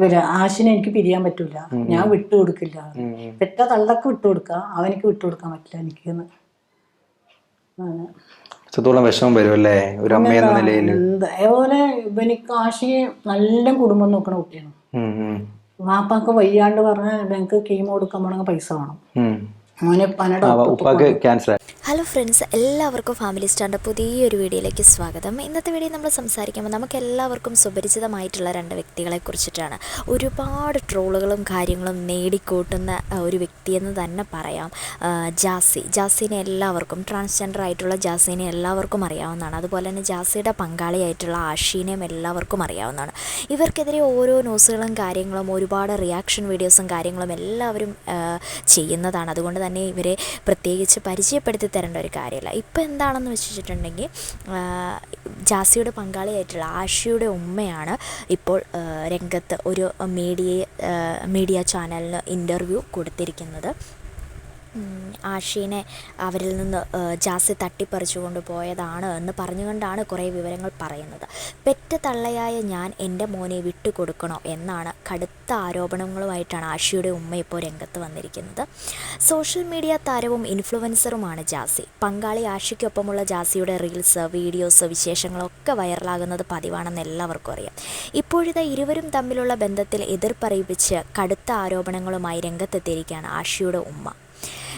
ഇവർ ആശിനെ എനിക്ക് പിരിയാൻ പറ്റൂല. ഞാൻ വിട്ടു കൊടുക്കില്ല. പെറ്റ തള്ളക്ക് വിട്ടു കൊടുക്കാം. അവനിക്ക് വിട്ടു കൊടുക്കാൻ പറ്റില്ല എനിക്ക് എത്രത്തോളം വിഷമം വരും അല്ലേ? ഒരു അമ്മ എന്ന നിലയിൽ അതേപോലെ ഇവനിക്ക് ആശിയെ നല്ല കുടുംബം നോക്കണ കുട്ടിയാണ്. വാപ്പാക്ക് വയ്യാണ്ട് പറഞ്ഞ ഞങ്ങൾക്ക് കീമോ കൊടുക്കാൻ പോണെങ്കിൽ പൈസ വേണം. ഉപ്പാക്ക് ക്യാൻസർ ഹലോ ഫ്രണ്ട്സ് എല്ലാവർക്കും ഫാമിലി സ്റ്റാറിന്റെ പുതിയൊരു വീഡിയോയിലേക്ക് സ്വാഗതം. ഇന്നത്തെ വീഡിയോ നമ്മൾ സംസാരിക്കുമ്പോൾ നമുക്ക് എല്ലാവർക്കും സുപരിചിതമായിട്ടുള്ള രണ്ട് വ്യക്തികളെ കുറിച്ചിട്ടാണ്. ഒരുപാട് ട്രോളുകളും കാര്യങ്ങളും നേടിക്കൂട്ടുന്ന ഒരു വ്യക്തിയെന്ന് തന്നെ പറയാം. ജാസി. ജാസിനെ എല്ലാവർക്കും ട്രാൻസ്ജെൻഡർ ആയിട്ടുള്ള ജാസിനെ എല്ലാവർക്കും അറിയാവുന്നതാണ്. അതുപോലെ തന്നെ ജാസിയുടെ പങ്കാളിയായിട്ടുള്ള ആഷീനെയും എല്ലാവർക്കും അറിയാവുന്നതാണ്. ഇവർക്കെതിരെ ഓരോ ന്യൂസുകളും കാര്യങ്ങളും ഒരുപാട് റിയാക്ഷൻ വീഡിയോസും കാര്യങ്ങളും എല്ലാവരും ചെയ്യുന്നതാണ്. അതുകൊണ്ട് തന്നെ ഇവരെ പ്രത്യേകിച്ച് പരിചയപ്പെടുത്തി തരേണ്ട ഒരു കാര്യമില്ല. ഇപ്പോൾ എന്താണെന്ന് വെച്ചിട്ടുണ്ടെങ്കിൽ ജാസിയുടെ പങ്കാളിയായിട്ടുള്ള ആഷിയുടെ ഉമ്മയാണ് ഇപ്പോൾ രംഗത്ത് ഒരു മീഡിയ മീഡിയ ചാനലിന് ഇന്റർവ്യൂ കൊടുത്തിരിക്കുന്നത്. ആഷീനെ അവരിൽ നിന്ന് ജാസി തട്ടിപ്പറിച്ചു കൊണ്ടുപോയതാണ് എന്ന് പറഞ്ഞുകൊണ്ടാണ് കുറേ വിവരങ്ങൾ പറയുന്നത്. പെറ്റ തള്ളയായ ഞാൻ എന്റെ മോനെ വിട്ടുകൊടുക്കണോ എന്നാണ് കടുത്ത ആരോപണങ്ങളുമായിട്ടാണ് ആഷിയുടെ ഉമ്മ ഇപ്പോൾ രംഗത്ത് വന്നിരിക്കുന്നത്. സോഷ്യൽ മീഡിയ താരവും ഇൻഫ്ലുവൻസറുമാണ് ജാസി. പങ്കാളി ആഷിക്കൊപ്പമുള്ള ജാസിയുടെ റീൽസ് വീഡിയോസ് വിശേഷങ്ങളൊക്കെ വൈറലാകുന്നത് പതിവാണെന്ന് എല്ലാവർക്കും അറിയാം. ഇപ്പോഴത്തെ ഇരുവരും തമ്മിലുള്ള ബന്ധത്തിൽ എതിർപ്പറിയിപ്പിച്ച് കടുത്ത ആരോപണങ്ങളുമായി രംഗത്തെത്തിയിരിക്കുകയാണ് ആഷിയുടെ ഉമ്മ.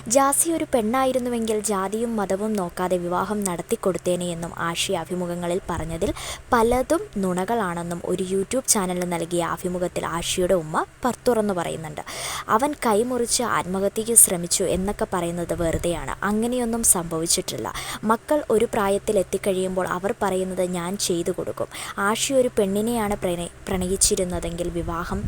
ജാസി ഒരു പെണ്ണായിരുന്നുവെങ്കിൽ ജാതിയും മതവും നോക്കാതെ വിവാഹം നടത്തിക്കൊടുത്തേനെ എന്നും ആഷി അഭിമുഖങ്ങളിൽ പറഞ്ഞതിൽ പലതും നുണകളാണെന്നും ഒരു യൂട്യൂബ് ചാനലിന് നൽകിയ അഭിമുഖത്തിൽ ആഷിയുടെ ഉമ്മ പുറത്തുറന്നു പറയുന്നുണ്ട്. അവൻ കൈമുറിച്ച് ആത്മഹത്യയ്ക്ക് ശ്രമിച്ചു എന്നൊക്കെ പറയുന്നത് വെറുതെയാണ്. അങ്ങനെയൊന്നും സംഭവിച്ചിട്ടില്ല. മക്കൾ ഒരു പ്രായത്തിൽ എത്തിക്കഴിയുമ്പോൾ അവർ പറയുന്നത് ഞാൻ ചെയ്തു കൊടുക്കും. ആഷി ഒരു പെണ്ണിനെയാണ് പ്രണയി പ്രണയിച്ചിരുന്നതെങ്കിൽ വിവാഹം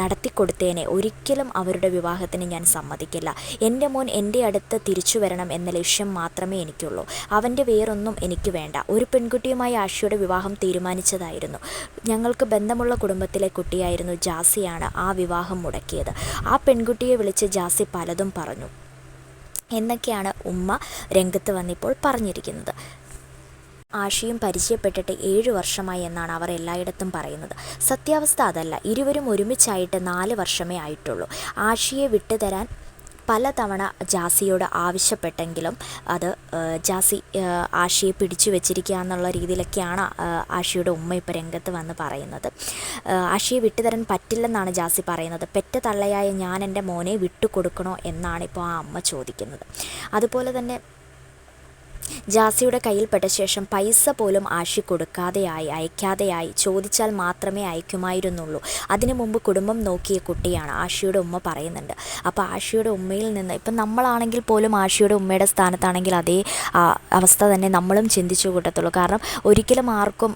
നടത്തിക്കൊടുത്തേനെ. ഒരിക്കലും അവരുടെ വിവാഹത്തിന് ഞാൻ സമ്മതിക്കില്ല. എന്റെ മോൻ എന്റെ അടുത്ത് തിരിച്ചു വരണം എന്ന ലക്ഷ്യം മാത്രമേ എനിക്കുള്ളൂ. അവന്റെ വേറൊന്നും എനിക്ക് വേണ്ട. ഒരു പെൺകുട്ടിയുമായി ആഷിയുടെ വിവാഹം തീരുമാനിച്ചതായിരുന്നു. ഞങ്ങൾക്ക് ബന്ധമുള്ള കുടുംബത്തിലെ കുട്ടിയായിരുന്നു ജാസിയാണ് ആ വിവാഹം മുടക്കിയത്. ആ പെൺകുട്ടിയെ വിളിച്ച് ജാസി പലതും പറഞ്ഞു. എന്നൊക്കെയാണ് ഉമ്മ രംഗത്ത് വന്നിപ്പോൾ പറഞ്ഞിരിക്കുന്നത്. ആഷിയും പരിചയപ്പെട്ടിട്ട് ഏഴ് വർഷമായി എന്നാണ് അവർ എല്ലായിടത്തും പറയുന്നത്. സത്യാവസ്ഥ അതല്ല. ഇരുവരും ഒരുമിച്ചായിട്ട് നാല് വർഷമേ ആയിട്ടുള്ളൂ. ആഷിയെ വിട്ടുതരാൻ പലതവണ ജാസിയോട് ആവശ്യപ്പെട്ടെങ്കിലും അത് ജാസി ആഷിയെ പിടിച്ചു വെച്ചിരിക്കുക എന്നുള്ള രീതിയിലൊക്കെയാണ് ആഷിയുടെ ഉമ്മ ഇപ്പോൾ രംഗത്ത് വന്ന് പറയുന്നത്. ആഷിയെ വിട്ടുതരാൻ പറ്റില്ലെന്നാണ് ജാസി പറയുന്നത്. പെറ്റ തള്ളയായ ഞാൻ എന്റെ മോനെ വിട്ടുകൊടുക്കണോ എന്നാണ് ഇപ്പോൾ ആ അമ്മ ചോദിക്കുന്നത്. അതുപോലെ തന്നെ ജാസിയുടെ കയ്യിൽപ്പെട്ട ശേഷം പൈസ പോലും ആഷി കൊടുക്കാതെയായി അയക്കാതെയായി ചോദിച്ചാൽ മാത്രമേ അയക്കുമായിരുന്നുള്ളൂ. അതിനു മുമ്പ് കുടുംബം നോക്കിയ കുട്ടിയാണ് ആഷിയുടെ ഉമ്മ പറയുന്നുണ്ട്. അപ്പോൾ ആഷിയുടെ ഉമ്മയിൽ നിന്ന് ഇപ്പം നമ്മളാണെങ്കിൽ പോലും ആഷിയുടെ ഉമ്മയുടെ സ്ഥാനത്താണെങ്കിൽ അതേ അവസ്ഥ തന്നെ നമ്മളും ചിന്തിച്ചു കൂട്ടത്തുള്ളൂ. കാരണം ഒരിക്കലും ആർക്കും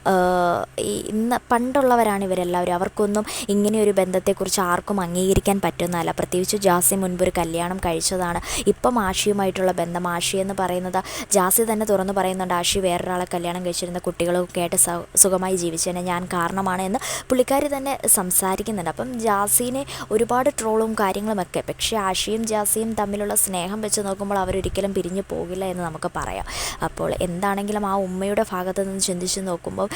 ഇന്ന് പണ്ടുള്ളവരാണ് ഇവരെല്ലാവരും. അവർക്കൊന്നും ഇങ്ങനെ ഒരു ബന്ധത്തെക്കുറിച്ച് ആർക്കും അംഗീകരിക്കാൻ പറ്റുന്നതല്ല. പ്രത്യേകിച്ച് ജാസി മുൻപ് ഒരു കല്യാണം കഴിച്ചതാണ്. ഇപ്പം ആഷിയുമായിട്ടുള്ള ബന്ധം ആഷി എന്ന് പറയുന്നത് ജാസി തന്നെ തുറന്നു പറയുന്നുണ്ട് ആഷി വേറൊരാളെ കല്യാണം കഴിച്ചിരുന്ന കുട്ടികളൊക്കെ ആയിട്ട് സുഖമായി ജീവിച്ചതിന് ഞാൻ കാരണമാണ് എന്ന് പുള്ളിക്കാരി തന്നെ സംസാരിക്കുന്നുണ്ട്. അപ്പം ജാസിനെ ഒരുപാട് ട്രോളും കാര്യങ്ങളുമൊക്കെ പക്ഷേ ആഷിയും ജാസിയും തമ്മിലുള്ള സ്നേഹം വെച്ച് നോക്കുമ്പോൾ അവരൊരിക്കലും പിരിഞ്ഞു പോകില്ല എന്ന് നമുക്ക് പറയാം. അപ്പോൾ എന്താണെങ്കിലും ആ ഉമ്മയുടെ ഭാഗത്ത് നിന്ന് ചിന്തിച്ച് നോക്കുമ്പോൾ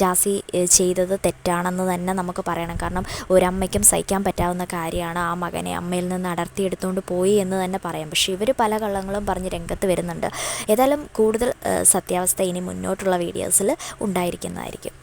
ജാസി ചെയ്തത് തെറ്റാണെന്ന് തന്നെ നമുക്ക് പറയണം. കാരണം ഒരമ്മയ്ക്കും സഹിക്കാൻ പറ്റാവുന്ന കാര്യമാണ് ആ മകനെ അമ്മയിൽ നിന്ന് അടർത്തിയെടുത്തുകൊണ്ട് പോയി എന്ന് തന്നെ പറയാം. പക്ഷേ ഇവർ പല കള്ളങ്ങളും പറഞ്ഞ് രംഗത്ത് വരുന്നുണ്ട്. ഏതായാലും കൂടുതൽ സത്യാവസ്ഥ ഇനി മുന്നോട്ടുള്ള വീഡിയോസിൽ ഉണ്ടായിരിക്കുന്നതായിരിക്കും.